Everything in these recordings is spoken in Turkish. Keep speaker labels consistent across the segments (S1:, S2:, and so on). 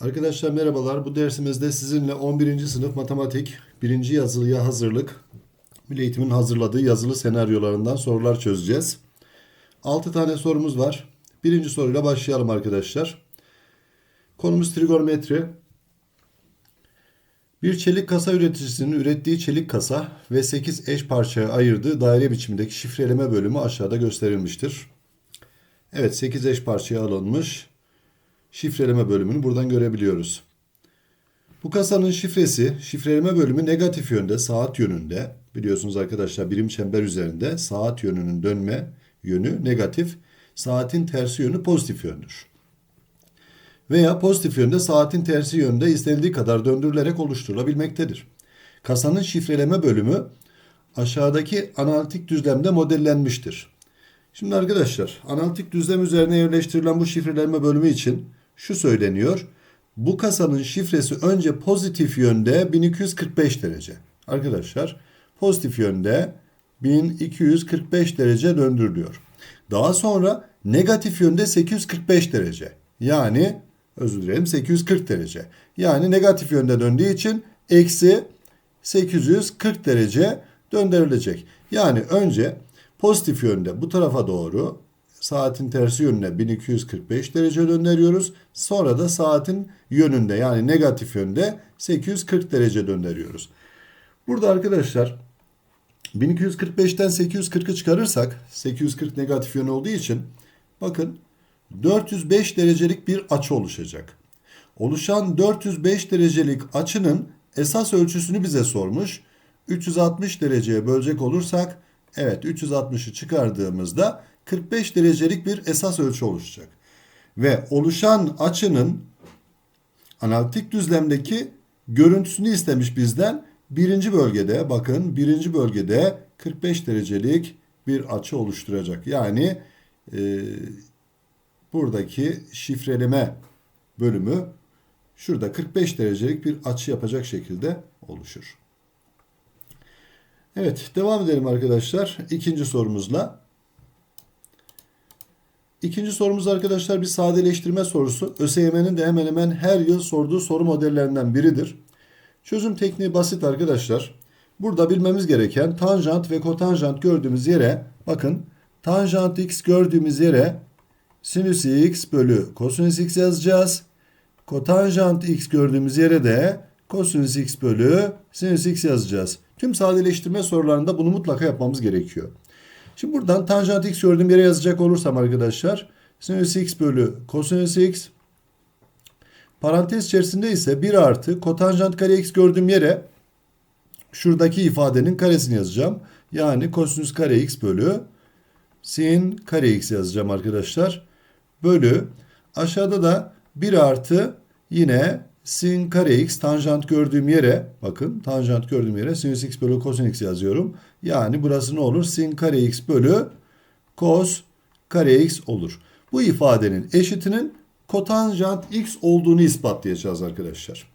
S1: Arkadaşlar merhabalar. Bu dersimizde sizinle 11. sınıf matematik 1. yazılıya hazırlık Milli Eğitim'in hazırladığı yazılı senaryolarından sorular çözeceğiz. 6 tane sorumuz var. Birinci soruyla başlayalım arkadaşlar. Konumuz trigonometri. Bir çelik kasa üreticisinin ürettiği çelik kasa ve 8 eş parçaya ayırdığı daire biçimindeki şifreleme bölümü aşağıda gösterilmiştir. Evet 8 eş parçaya alınmış şifreleme bölümünü buradan görebiliyoruz. Bu kasanın şifresi, şifreleme bölümü negatif yönde, saat yönünde. Biliyorsunuz arkadaşlar birim çember üzerinde saat yönünün dönme yönü negatif, saatin tersi yönü pozitif yöndür. Veya pozitif yönde saatin tersi yönde istenildiği kadar döndürülerek oluşturulabilmektedir. Kasanın şifreleme bölümü aşağıdaki analitik düzlemde modellenmiştir. Şimdi arkadaşlar analitik düzlem üzerine yerleştirilen bu şifreleme bölümü için şu söyleniyor. Bu kasanın şifresi önce pozitif yönde 1245 derece. Arkadaşlar pozitif yönde 1245 derece döndürülüyor. Daha sonra negatif yönde 845 derece. Yani özür dilerim 840 derece. Yani negatif yönde döndüğü için eksi 840 derece döndürülecek. Yani önce pozitif yönde bu tarafa doğru saatin tersi yönüne 1245 derece döndürüyoruz. Sonra da saatin yönünde yani negatif yönde 840 derece döndürüyoruz. Burada arkadaşlar 1245'ten 840'ı çıkarırsak 840 negatif yön olduğu için bakın 405 derecelik bir açı oluşacak. Oluşan 405 derecelik açının esas ölçüsünü bize sormuş. 360 dereceye bölecek olursak evet 360'ı çıkardığımızda 45 derecelik bir esas ölçü oluşacak. Ve oluşan açının analitik düzlemdeki görüntüsünü istemiş bizden. Birinci bölgede bakın birinci bölgede 45 derecelik bir açı oluşturacak. Yani e, buradaki şifreleme bölümü şurada 45 derecelik bir açı yapacak şekilde oluşur. Evet devam edelim arkadaşlar ikinci sorumuzla. İkinci sorumuz arkadaşlar bir sadeleştirme sorusu. ÖSYM'nin de hemen hemen her yıl sorduğu soru modellerinden biridir. Çözüm tekniği basit arkadaşlar. Burada bilmemiz gereken tanjant ve kotanjant gördüğümüz yere bakın tanjant x gördüğümüz yere sinüs x bölü kosinüs x yazacağız. Kotanjant x gördüğümüz yere de kosinüs x bölü sinüs x yazacağız. Tüm sadeleştirme sorularında bunu mutlaka yapmamız gerekiyor. Şimdi buradan tanjant x gördüğüm yere yazacak olursam arkadaşlar sinüs x bölü kosinüs x parantez içerisinde ise 1 artı kotanjant kare x gördüğüm yere şuradaki ifadenin karesini yazacağım. Yani kosinüs kare x bölü sin kare x yazacağım arkadaşlar. Bölü aşağıda da 1 artı yine sin kare x tanjant gördüğüm yere bakın tanjant gördüğüm yere sinüs x bölü kosin x yazıyorum. Yani burası ne olur? Sin kare x bölü cos kare x olur. Bu ifadenin eşitinin kotanjant x olduğunu ispatlayacağız arkadaşlar.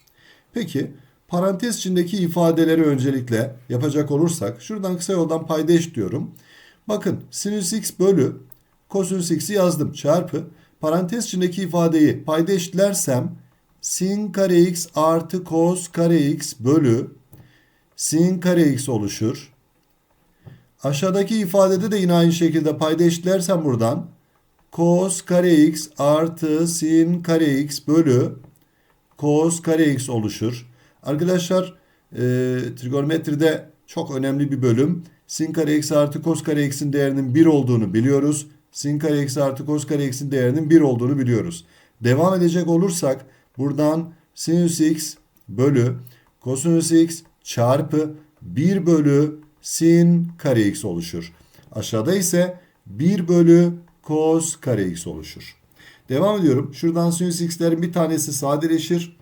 S1: Peki parantez içindeki ifadeleri öncelikle yapacak olursak şuradan kısa yoldan paydaş diyorum. Bakın sinüs x bölü kosinüs x'i yazdım çarpı parantez içindeki ifadeyi payda eşitlersem sin kare x artı cos kare x bölü sin kare x oluşur. Aşağıdaki ifadede de yine aynı şekilde payda eşitlersem buradan cos kare x artı sin kare x bölü cos kare x oluşur. Arkadaşlar e, trigonometride çok önemli bir bölüm. Sin kare x artı cos kare x'in değerinin 1 olduğunu biliyoruz. Sin kare x artı cos kare x'in değerinin 1 olduğunu biliyoruz. Devam edecek olursak buradan sinüs x bölü kosinüs x çarpı 1 bölü sin kare x oluşur. Aşağıda ise 1 bölü cos kare x oluşur. Devam ediyorum. Şuradan sinüs x'lerin bir tanesi sadeleşir.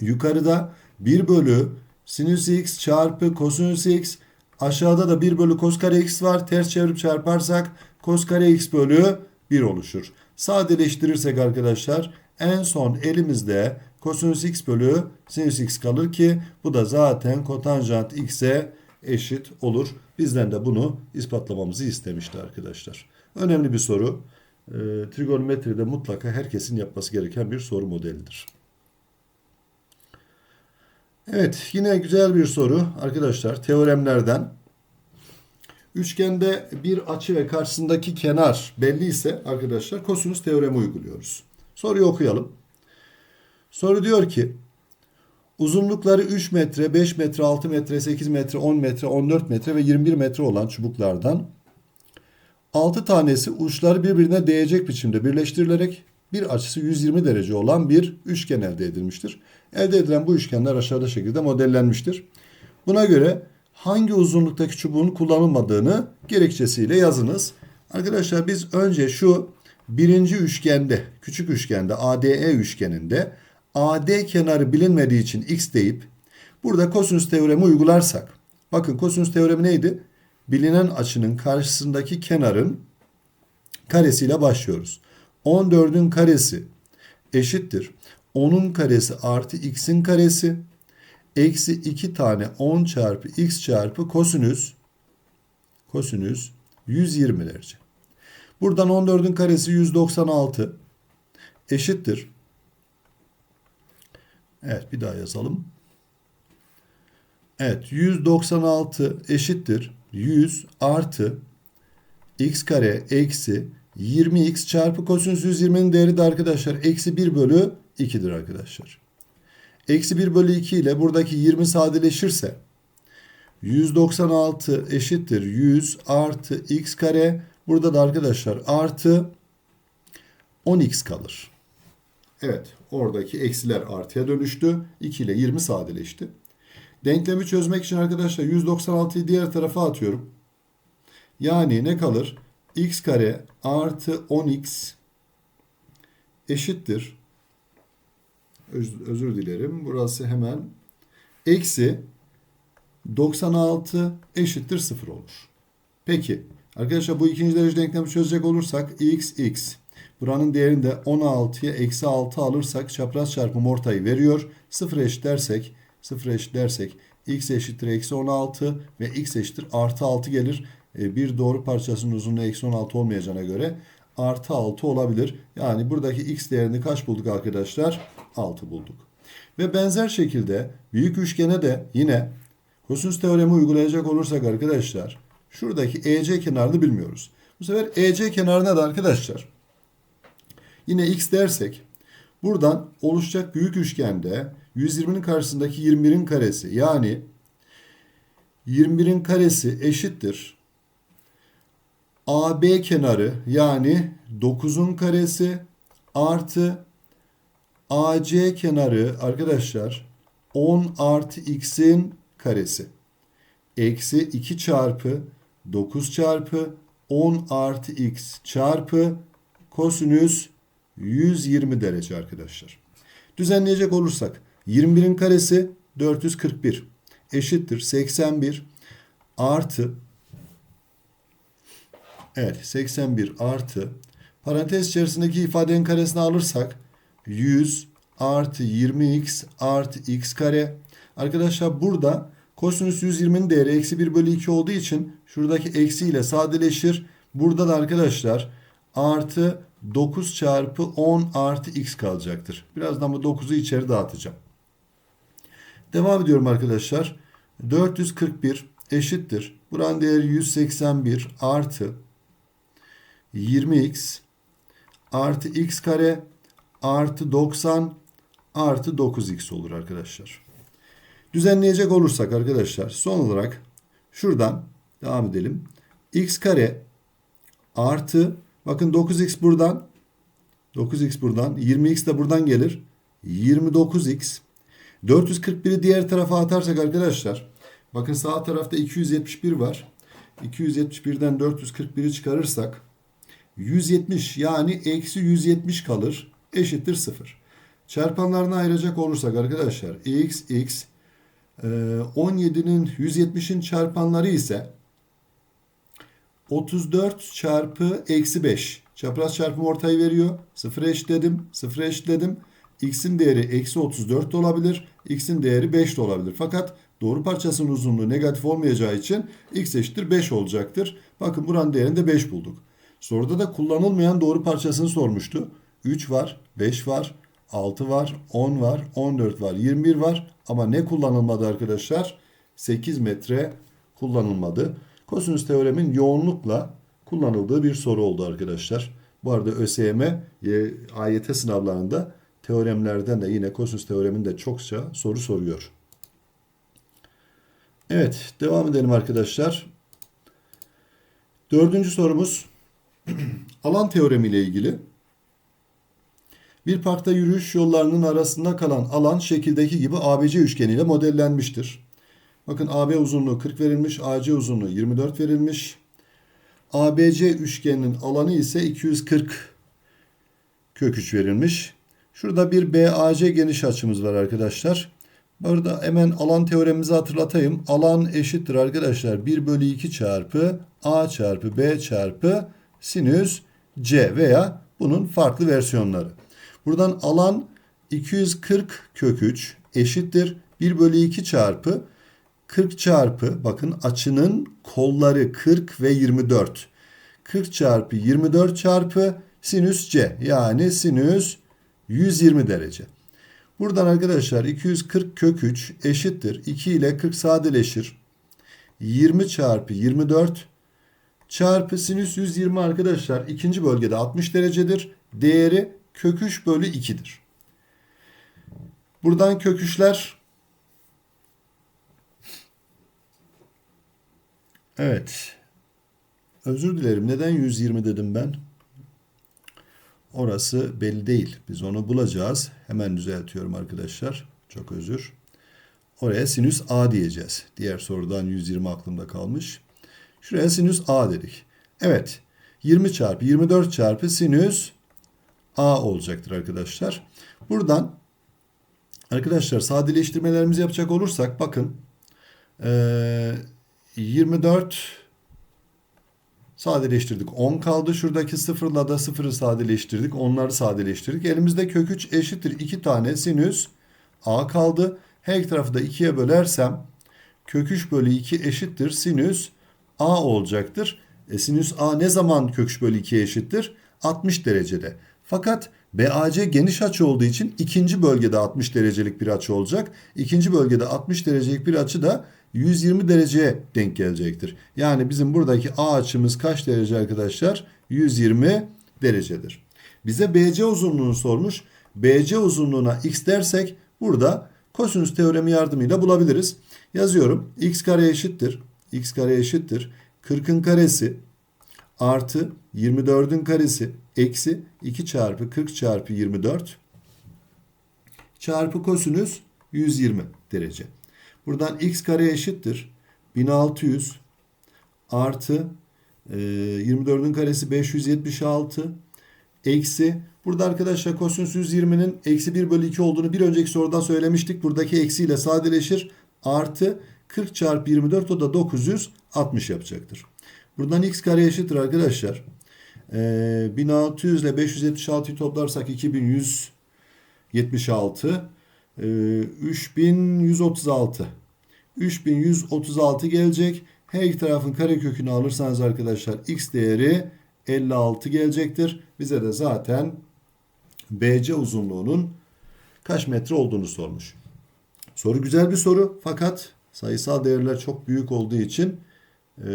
S1: Yukarıda 1 bölü sinüs x çarpı kosinüs x. Aşağıda da 1 bölü cos kare x var. Ters çevirip çarparsak cos kare x bölü 1 oluşur. Sadeleştirirsek arkadaşlar en son elimizde kosinüs x bölü sinüs x kalır ki bu da zaten kotanjant x'e eşit olur. Bizden de bunu ispatlamamızı istemişti arkadaşlar. Önemli bir soru. E, trigonometride mutlaka herkesin yapması gereken bir soru modelidir. Evet yine güzel bir soru arkadaşlar teoremlerden. Üçgende bir açı ve karşısındaki kenar belli ise arkadaşlar kosinüs teoremi uyguluyoruz. Soruyu okuyalım. Soru diyor ki uzunlukları 3 metre, 5 metre, 6 metre, 8 metre, 10 metre, 14 metre ve 21 metre olan çubuklardan 6 tanesi uçları birbirine değecek biçimde birleştirilerek bir açısı 120 derece olan bir üçgen elde edilmiştir. Elde edilen bu üçgenler aşağıda şekilde modellenmiştir. Buna göre hangi uzunluktaki çubuğun kullanılmadığını gerekçesiyle yazınız. Arkadaşlar biz önce şu birinci üçgende, küçük üçgende ADE üçgeninde AD kenarı bilinmediği için x deyip burada kosinüs teoremi uygularsak. Bakın kosinüs teoremi neydi? Bilinen açının karşısındaki kenarın karesiyle başlıyoruz. 14'ün karesi eşittir. 10'un karesi artı x'in karesi eksi 2 tane 10 çarpı x çarpı kosinüs kosinüs 120 derece. Buradan 14'ün karesi 196 eşittir. Evet bir daha yazalım. Evet 196 eşittir 100 artı x kare eksi 20x çarpı kosinüs 120'nin değeri de arkadaşlar eksi 1 bölü 2'dir arkadaşlar. Eksi 1 bölü 2 ile buradaki 20 sadeleşirse 196 eşittir 100 artı x kare. Burada da arkadaşlar artı 10x kalır. Evet oradaki eksiler artıya dönüştü. 2 ile 20 sadeleşti. Denklemi çözmek için arkadaşlar 196'yı diğer tarafa atıyorum. Yani ne kalır? x kare artı 10x eşittir. Öz, özür dilerim. Burası hemen eksi 96 eşittir 0 olur. Peki arkadaşlar bu ikinci derece denklemi çözecek olursak x x buranın değerini de 16'ya eksi 6 alırsak çapraz çarpım ortayı veriyor. 0 eşit dersek 0 eşit dersek x eşittir eksi 16 ve x eşittir artı 6 gelir. E, bir doğru parçasının uzunluğu eksi 16 olmayacağına göre artı 6 olabilir. Yani buradaki x değerini kaç bulduk arkadaşlar? 6 bulduk. Ve benzer şekilde büyük üçgene de yine kosinüs teoremi uygulayacak olursak arkadaşlar şuradaki EC kenarını bilmiyoruz. Bu sefer EC kenarına da arkadaşlar yine x dersek buradan oluşacak büyük üçgende 120'nin karşısındaki 21'in karesi yani 21'in karesi eşittir AB kenarı yani 9'un karesi artı AC kenarı arkadaşlar 10 artı x'in karesi. Eksi 2 çarpı 9 çarpı 10 artı x çarpı kosinüs 120 derece arkadaşlar. Düzenleyecek olursak 21'in karesi 441 eşittir 81 artı Evet 81 artı parantez içerisindeki ifadenin karesini alırsak 100 artı 20x artı x kare. Arkadaşlar burada kosinüs 120'nin değeri eksi 1 bölü 2 olduğu için şuradaki eksi ile sadeleşir. Burada da arkadaşlar artı 9 çarpı 10 artı x kalacaktır. Birazdan bu 9'u içeri dağıtacağım. Devam ediyorum arkadaşlar. 441 eşittir. Buranın değeri 181 artı 20x artı x kare artı 90 artı 9x olur arkadaşlar. Düzenleyecek olursak arkadaşlar son olarak şuradan devam edelim. x kare artı bakın 9x buradan 9x buradan 20x de buradan gelir. 29x 441'i diğer tarafa atarsak arkadaşlar bakın sağ tarafta 271 var. 271'den 441'i çıkarırsak 170 yani eksi 170 kalır eşittir 0. Çarpanlarına ayıracak olursak arkadaşlar x x 17'nin 170'in çarpanları ise 34 çarpı eksi 5. Çapraz çarpım ortayı veriyor. 0 eşitledim. 0 eşitledim. X'in değeri eksi 34 de olabilir. X'in değeri 5 de olabilir. Fakat doğru parçasının uzunluğu negatif olmayacağı için X eşittir 5 olacaktır. Bakın buranın değerini de 5 bulduk. Soruda da kullanılmayan doğru parçasını sormuştu. 3 var, 5 var, 6 var, 10 var, 14 var, 21 var. Ama ne kullanılmadı arkadaşlar? 8 metre kullanılmadı. Kosinüs teoremin yoğunlukla kullanıldığı bir soru oldu arkadaşlar. Bu arada ÖSYM AYT sınavlarında teoremlerden de yine kosinüs teoreminde çokça soru soruyor. Evet devam edelim arkadaşlar. Dördüncü sorumuz alan teoremi ile ilgili. Bir parkta yürüyüş yollarının arasında kalan alan şekildeki gibi ABC üçgeniyle modellenmiştir. Bakın AB uzunluğu 40 verilmiş, AC uzunluğu 24 verilmiş. ABC üçgeninin alanı ise 240 kök 3 verilmiş. Şurada bir BAC geniş açımız var arkadaşlar. Burada hemen alan teoremimizi hatırlatayım. Alan eşittir arkadaşlar 1 bölü 2 çarpı A çarpı B çarpı sinüs C veya bunun farklı versiyonları. Buradan alan 240 kök 3 eşittir 1 bölü 2 çarpı 40 çarpı bakın açının kolları 40 ve 24. 40 çarpı 24 çarpı sinüs C yani sinüs 120 derece. Buradan arkadaşlar 240 kök 3 eşittir. 2 ile 40 sadeleşir. 20 çarpı 24 çarpı sinüs 120 arkadaşlar ikinci bölgede 60 derecedir. Değeri kök 3 bölü 2'dir. Buradan kök 3'ler Evet. Özür dilerim. Neden 120 dedim ben? Orası belli değil. Biz onu bulacağız. Hemen düzeltiyorum arkadaşlar. Çok özür. Oraya sinüs A diyeceğiz. Diğer sorudan 120 aklımda kalmış. Şuraya sinüs A dedik. Evet. 20 çarpı 24 çarpı sinüs A olacaktır arkadaşlar. Buradan arkadaşlar sadeleştirmelerimizi yapacak olursak bakın ee, 24 Sadeleştirdik. 10 kaldı. Şuradaki sıfırla da sıfırı sadeleştirdik. Onları sadeleştirdik. Elimizde kök 3 eşittir 2 tane sinüs a kaldı. Her iki tarafı da 2'ye bölersem kök 3 bölü 2 eşittir sinüs a olacaktır. E, sinüs a ne zaman kök 3 bölü 2'ye eşittir? 60 derecede. Fakat BAC geniş açı olduğu için ikinci bölgede 60 derecelik bir açı olacak. İkinci bölgede 60 derecelik bir açı da 120 dereceye denk gelecektir. Yani bizim buradaki A açımız kaç derece arkadaşlar? 120 derecedir. Bize BC uzunluğunu sormuş. BC uzunluğuna x dersek burada kosinüs teoremi yardımıyla bulabiliriz. Yazıyorum. x kare eşittir. X kare eşittir. 40'ın karesi artı 24'ün karesi eksi 2 çarpı 40 çarpı 24 çarpı kosinüs 120 derece. Buradan x kare eşittir. 1600 artı e, 24'ün karesi 576 eksi burada arkadaşlar kosinüs 120'nin eksi 1 bölü 2 olduğunu bir önceki sorudan söylemiştik. Buradaki eksiyle sadeleşir. Artı 40 çarpı 24 o da 960 yapacaktır. Buradan x kare eşittir arkadaşlar. E, 1600 ile 576'yı toplarsak 2176 3136. Ee, 3136 gelecek. Her iki tarafın karekökünü alırsanız arkadaşlar x değeri 56 gelecektir. Bize de zaten BC uzunluğunun kaç metre olduğunu sormuş. Soru güzel bir soru fakat sayısal değerler çok büyük olduğu için e,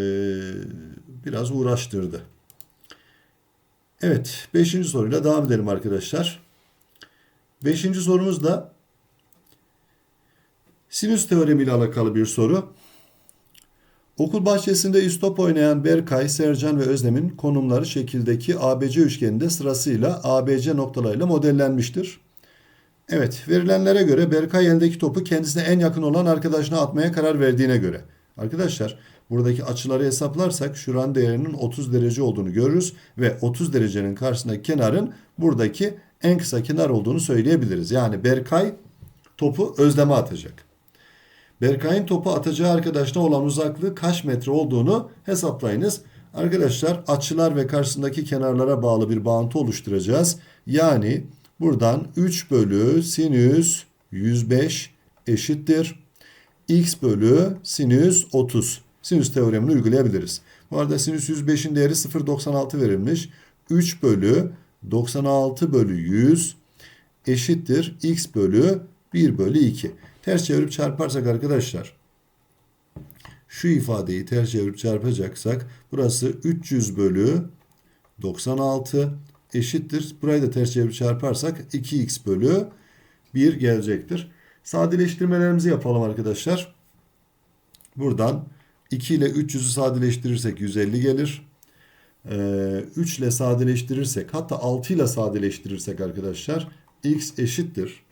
S1: biraz uğraştırdı. Evet 5. soruyla devam edelim arkadaşlar. 5. sorumuz da Sinüs teoremi ile alakalı bir soru. Okul bahçesinde istop oynayan Berkay, Sercan ve Özlem'in konumları şekildeki ABC üçgeninde sırasıyla ABC noktalarıyla modellenmiştir. Evet, verilenlere göre Berkay eldeki topu kendisine en yakın olan arkadaşına atmaya karar verdiğine göre. Arkadaşlar, buradaki açıları hesaplarsak şuran değerinin 30 derece olduğunu görürüz ve 30 derecenin karşısındaki kenarın buradaki en kısa kenar olduğunu söyleyebiliriz. Yani Berkay topu Özlem'e atacak. Berkay'ın topu atacağı arkadaşına olan uzaklığı kaç metre olduğunu hesaplayınız. Arkadaşlar açılar ve karşısındaki kenarlara bağlı bir bağıntı oluşturacağız. Yani buradan 3 bölü sinüs 105 eşittir. x bölü sinüs 30. Sinüs teoremini uygulayabiliriz. Bu arada sinüs 105'in değeri 0.96 verilmiş. 3 bölü 96 bölü 100 eşittir x bölü 1 bölü 2. Ters çevirip çarparsak arkadaşlar şu ifadeyi ters çevirip çarpacaksak burası 300 bölü 96 eşittir. Burayı da ters çevirip çarparsak 2x bölü 1 gelecektir. Sadeleştirmelerimizi yapalım arkadaşlar. Buradan 2 ile 300'ü sadeleştirirsek 150 gelir. Ee, 3 ile sadeleştirirsek hatta 6 ile sadeleştirirsek arkadaşlar x eşittir.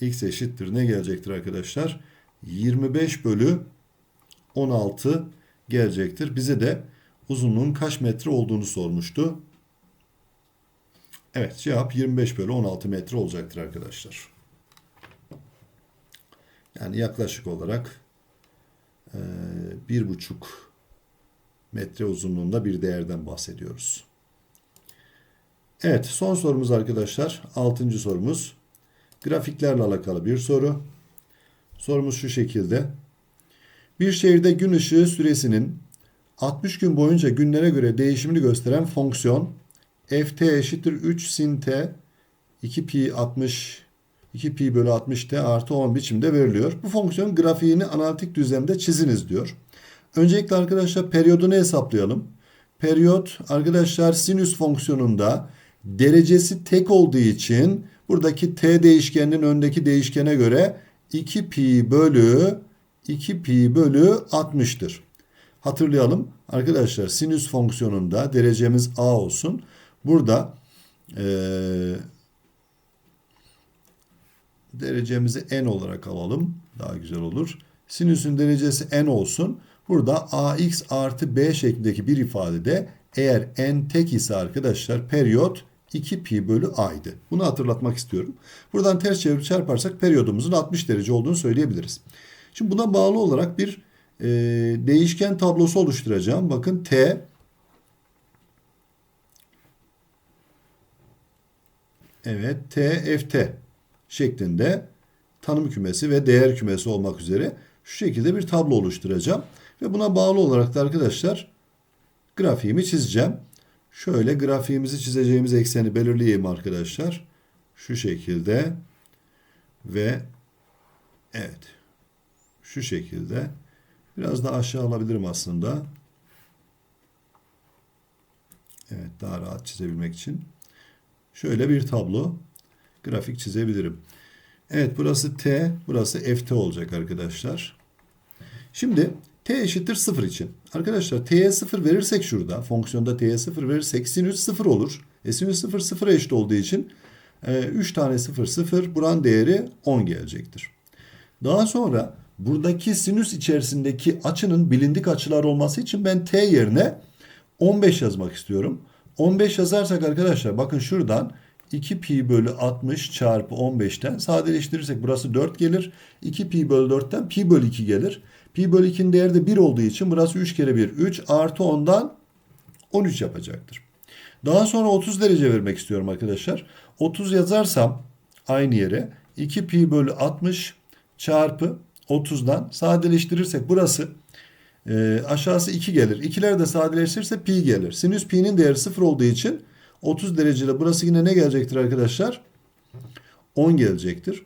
S1: x eşittir ne gelecektir arkadaşlar? 25 bölü 16 gelecektir. Bize de uzunluğun kaç metre olduğunu sormuştu. Evet cevap 25 bölü 16 metre olacaktır arkadaşlar. Yani yaklaşık olarak e, bir buçuk metre uzunluğunda bir değerden bahsediyoruz. Evet son sorumuz arkadaşlar. Altıncı sorumuz. Grafiklerle alakalı bir soru. Sorumuz şu şekilde. Bir şehirde gün ışığı süresinin 60 gün boyunca günlere göre değişimini gösteren fonksiyon ft eşittir 3 sin t 2 pi 60 2 pi bölü 60 t artı 10 biçimde veriliyor. Bu fonksiyon grafiğini analitik düzlemde çiziniz diyor. Öncelikle arkadaşlar periyodunu hesaplayalım. Periyot arkadaşlar sinüs fonksiyonunda derecesi tek olduğu için buradaki t değişkeninin öndeki değişkene göre 2 pi bölü 2 pi bölü 60'tır. Hatırlayalım arkadaşlar sinüs fonksiyonunda derecemiz a olsun. Burada e, derecemizi n olarak alalım. Daha güzel olur. Sinüsün derecesi n olsun. Burada ax artı b şeklindeki bir ifadede eğer n tek ise arkadaşlar periyot 2 pi bölü a'ydı. Bunu hatırlatmak istiyorum. Buradan ters çevirip çarparsak periyodumuzun 60 derece olduğunu söyleyebiliriz. Şimdi buna bağlı olarak bir e, değişken tablosu oluşturacağım. Bakın t Evet t ft şeklinde tanım kümesi ve değer kümesi olmak üzere şu şekilde bir tablo oluşturacağım. Ve buna bağlı olarak da arkadaşlar grafiğimi çizeceğim. Şöyle grafiğimizi çizeceğimiz ekseni belirleyeyim arkadaşlar. Şu şekilde ve evet şu şekilde biraz daha aşağı alabilirim aslında. Evet daha rahat çizebilmek için. Şöyle bir tablo grafik çizebilirim. Evet burası t, burası ft olacak arkadaşlar. Şimdi t eşittir 0 için. Arkadaşlar t'ye 0 verirsek şurada fonksiyonda t'ye 0 verirsek sinüs 0 olur. E sinüs 0 0'a eşit olduğu için e, 3 tane 0 0 buran değeri 10 gelecektir. Daha sonra buradaki sinüs içerisindeki açının bilindik açılar olması için ben t yerine 15 yazmak istiyorum. 15 yazarsak arkadaşlar bakın şuradan 2 pi bölü 60 çarpı 15'ten sadeleştirirsek burası 4 gelir. 2 pi bölü 4'ten pi bölü 2 gelir. Pi bölü 2'nin değeri de 1 olduğu için burası 3 kere 1 3 artı 10'dan 13 yapacaktır. Daha sonra 30 derece vermek istiyorum arkadaşlar. 30 yazarsam aynı yere 2 pi bölü 60 çarpı 30'dan sadeleştirirsek burası e, aşağısı 2 gelir. İkiler de sadeleştirirse pi gelir. Sinüs pi'nin değeri 0 olduğu için 30 derecede burası yine ne gelecektir arkadaşlar? 10 gelecektir.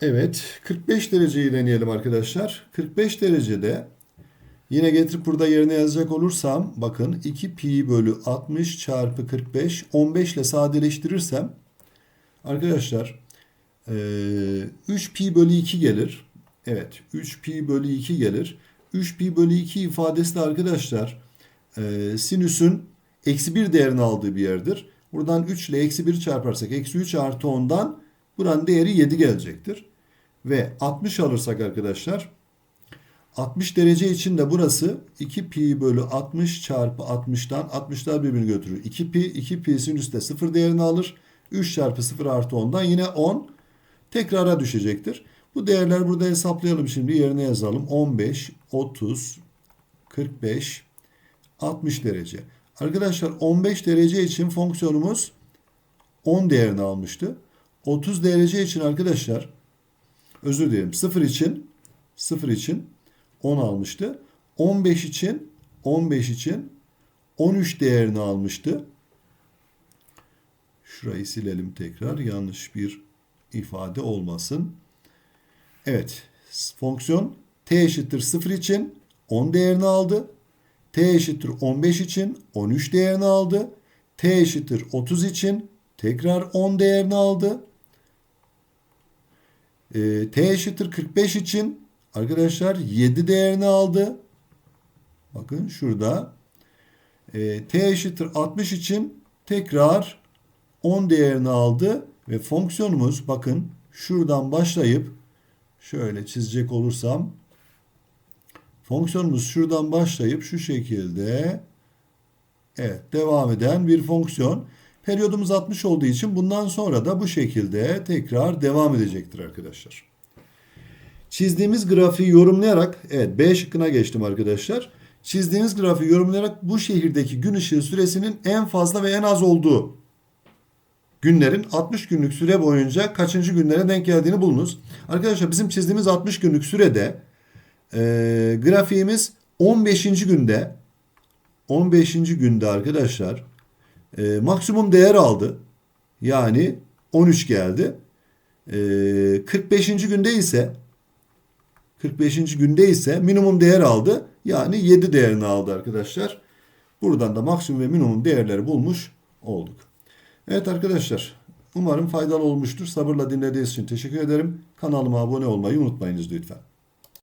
S1: Evet 45 dereceyi deneyelim arkadaşlar. 45 derecede yine getirip burada yerine yazacak olursam bakın 2 pi bölü 60 çarpı 45 15 ile sadeleştirirsem arkadaşlar 3 pi bölü 2 gelir. Evet 3 pi bölü 2 gelir. 3 pi bölü 2 ifadesi de arkadaşlar sinüsün eksi 1 değerini aldığı bir yerdir. Buradan 3 ile eksi 1 çarparsak eksi 3 artı 10'dan buranın değeri 7 gelecektir. Ve 60 alırsak arkadaşlar 60 derece için de burası 2 pi bölü 60 çarpı 60'tan 60'lar birbirini götürür. 2 pi 2 pi sinüs de 0 değerini alır. 3 çarpı 0 artı 10'dan yine 10 tekrara düşecektir. Bu değerler burada hesaplayalım şimdi yerine yazalım. 15, 30, 45, 60 derece. Arkadaşlar 15 derece için fonksiyonumuz 10 değerini almıştı. 30 derece için arkadaşlar özür dilerim 0 için 0 için 10 almıştı. 15 için 15 için 13 değerini almıştı. Şurayı silelim tekrar. Yanlış bir ifade olmasın. Evet. Fonksiyon t eşittir 0 için 10 değerini aldı. t eşittir 15 için 13 değerini aldı. t eşittir 30 için tekrar 10 değerini aldı. Ee, t eşittir 45 için arkadaşlar 7 değerini aldı. Bakın şurada. Ee, t eşittir 60 için tekrar 10 değerini aldı ve fonksiyonumuz bakın şuradan başlayıp şöyle çizecek olursam fonksiyonumuz şuradan başlayıp şu şekilde evet devam eden bir fonksiyon. Periyodumuz 60 olduğu için bundan sonra da bu şekilde tekrar devam edecektir arkadaşlar. Çizdiğimiz grafiği yorumlayarak evet B şıkkına geçtim arkadaşlar. Çizdiğiniz grafiği yorumlayarak bu şehirdeki gün ışığı süresinin en fazla ve en az olduğu günlerin 60 günlük süre boyunca kaçıncı günlere denk geldiğini bulunuz. Arkadaşlar bizim çizdiğimiz 60 günlük sürede e, grafiğimiz 15. günde 15. günde arkadaşlar e, maksimum değer aldı. Yani 13 geldi. E, 45. günde ise 45. günde ise minimum değer aldı. Yani 7 değerini aldı arkadaşlar. Buradan da maksimum ve minimum değerleri bulmuş olduk. Evet arkadaşlar umarım faydalı olmuştur. Sabırla dinlediğiniz için teşekkür ederim. Kanalıma abone olmayı unutmayınız lütfen.